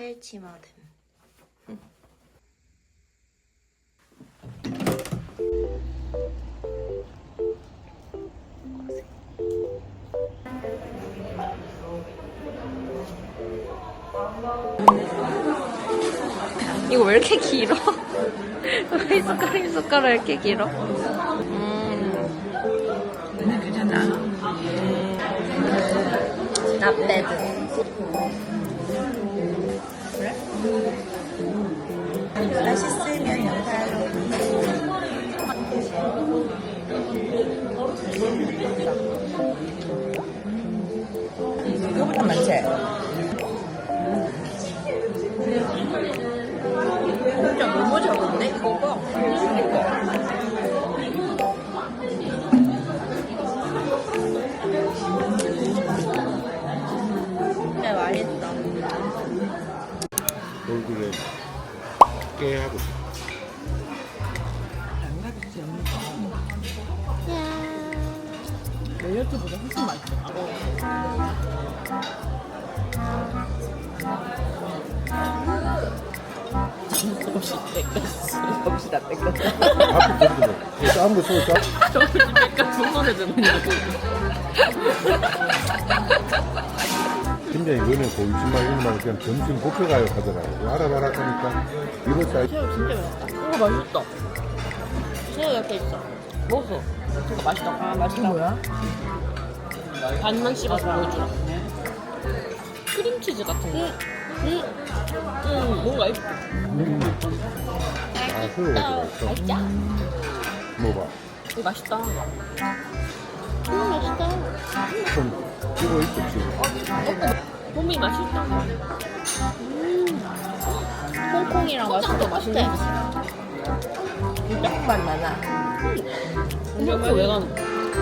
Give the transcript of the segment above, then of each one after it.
헬치마댐. 이거 왜 이렇게 길어? 왜 숟가락 숟가락 이렇게 길어? 음, 괜찮아. 맛 없이 뺏겼어. 없이 다 뺏겼어. 앞에 던지고 싸운 거 쓰고 싸 저기 뺏겨 두 손에 드느냐고. 팀장이 너네 보이지만 이만 그냥 점심 뷔페 가요 하더라고 알아봐라 하니까 이거 사이즈 새우 진짜 맛있다. 이거 맛있다. 새우 옆에 있어. 먹었어. 이거 맛있다. 아, 맛있다. 뭐야? 반만 씹어서 보여주라. 크림치즈 같은 거. 응. 응, 뭔가 있어. 아 그거 들어있어 맛있다. 먹어봐 이거 맛있다. 음, 맛있다. 좀 이거 있어 지금 봄이 맛있다. 홍콩이랑 맛있다. 맛있네. 조금만 많아. 홍콩 왜 가는?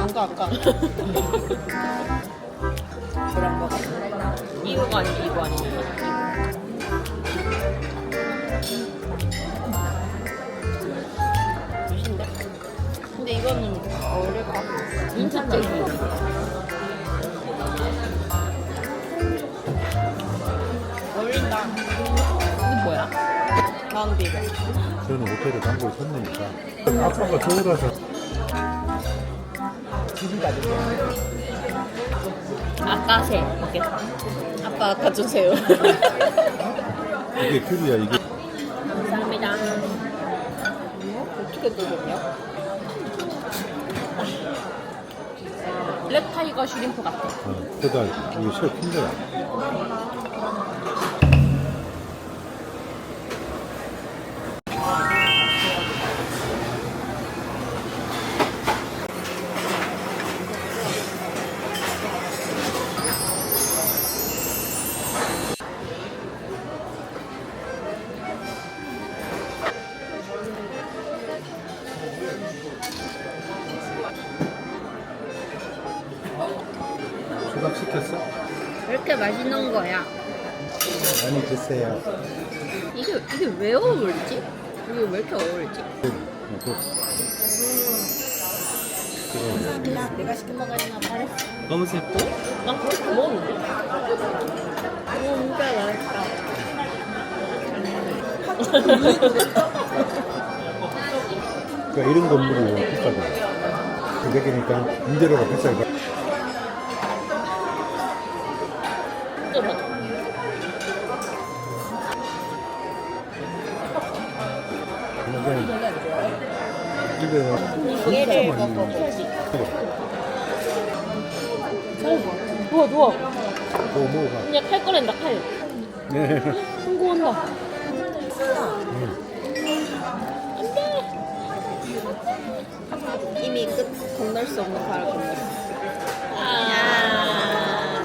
안 가, 안 가. 그런 거. 이거가 아니고 이거 아니야. 근데 이거는 어울릴까? 인스테이크. 어울린다. 이게 뭐야? 라운드 이거. 저는 호텔에 단골 손님이니까 아빠가 서울와서 아까 새 먹겠다. 아빠 아까 주세요. 이게 귤이야 이게 감사합니다. 어떻게 뜯었냐? 블랙 타이거 슈림프 같아. 어, 그다 이게 새우 큰거야 많이 드세요 이게 이게 왜 어울리지? 이게 왜 이렇게 어울리지? 어, 그- 그거 내가 잘했어. 너무 슬퍼? 난 그렇게 먹었는데. 진짜 맛있다. 그러니까 이런 건물이 비싸고 가격이니까 임대료가 비싸니까 먹어. 누워, 누워. 그거 먹어봐 그냥 칼 꺼낸다, 칼. 네. 성공한다. 이미 끝 건널 수 없는 바를 건넜어. 아.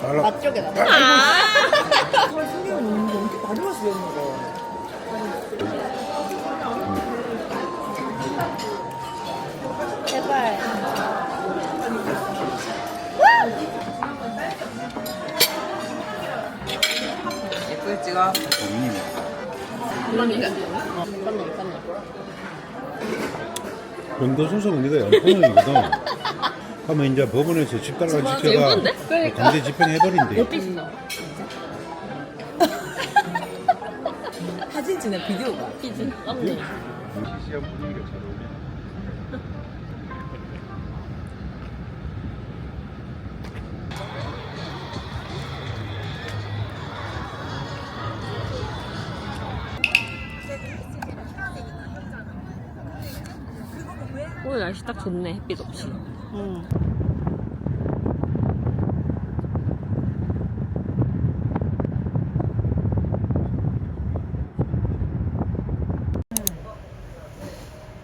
잘 나. 맛쪽에 나. 그걸 신경 놓는데 어떻게 가져갈 수 있는 거? 제 그러니까. 어, 깜놀, 깜놀. 변도 소속은 네가 양평이거든 하면 이제 법원에서 집단을 맞아, 지켜가 예쁜데? 그러니까. 강제 집행해버린대. 옆에 있어. 사진 찍는 비디오가. 키즈. 썸네일. 시간 분위기가 잘 어울린다. 날씨 딱 좋네, 햇빛 없이. 응.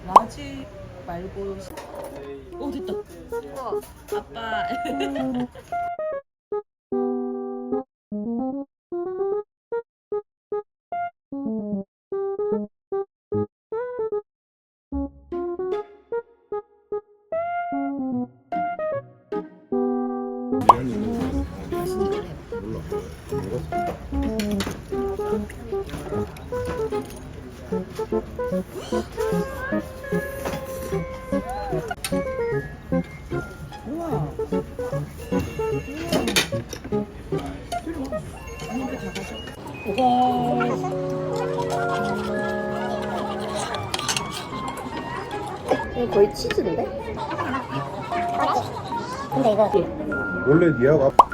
라지 말고 오, 됐다. 아빠. 우와. 이거 거의 치즈인데? 근데 이거 원래 니하고 앞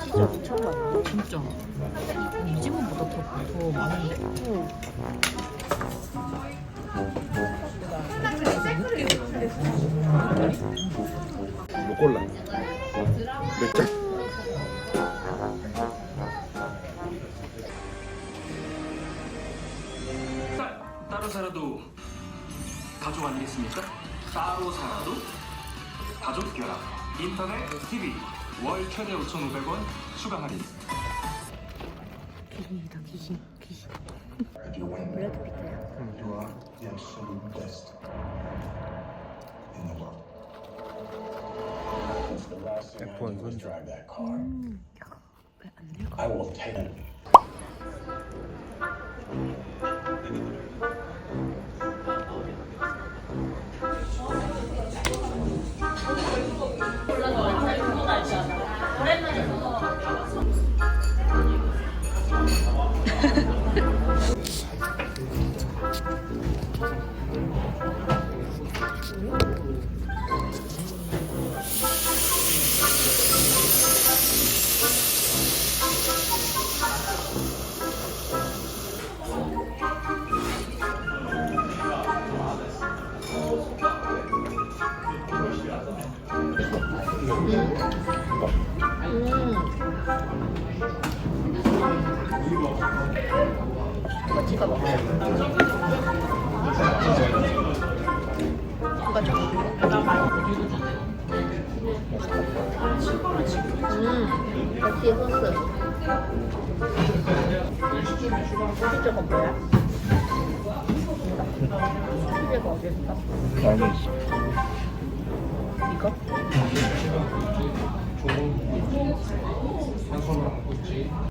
치즈 엄청 많네. 진짜. 이 집은보다 더, 더 많은데? 뭐 골라. 몇 장? 인터넷 TV 월 최대 5,500원 추가 할인 귀신이다, 귀신. 귀신. 블랙 피트야? You are the absolute best in the world. It's the last thing I F1 do is 선수. drive that car. I will take it. 이거 좀. 음, 역시 소스. 치즈가 뭐야? 치즈가 어디 있어? 아니. 이거? 가볼까?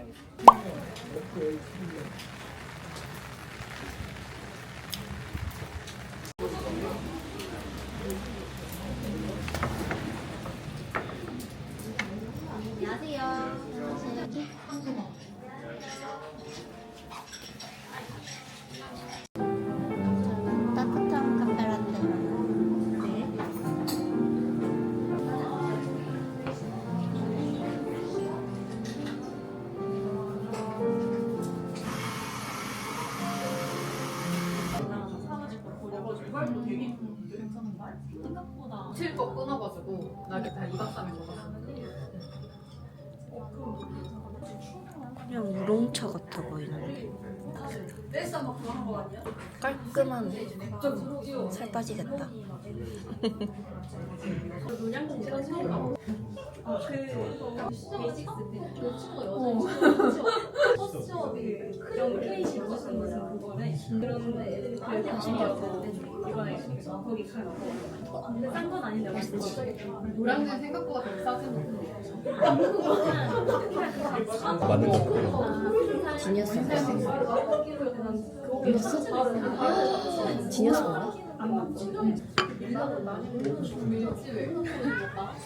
알겠습니다. 그냥 우롱차 같아 보이는데. 깔끔하네. 살 빠지겠다. 그런 거기 가고 근데 싼 건 아닌데 맛있어 노량진 생각보다 비싸진 않은데. 맞는 거 지니어스 아, 지니어스 먹어?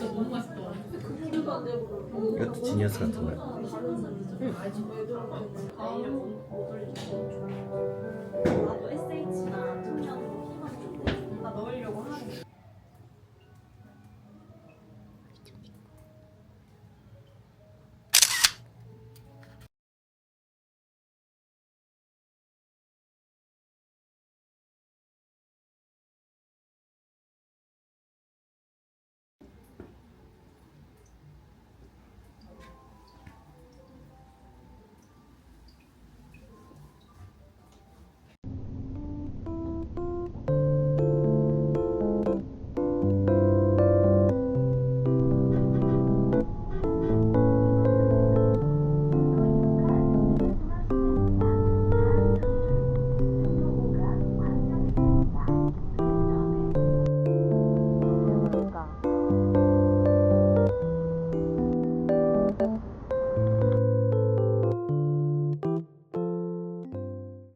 너무 맛있더라 이것도 지니어스 같은 거야 나도 SH나 투명. 희망 다 넣으려고 하는데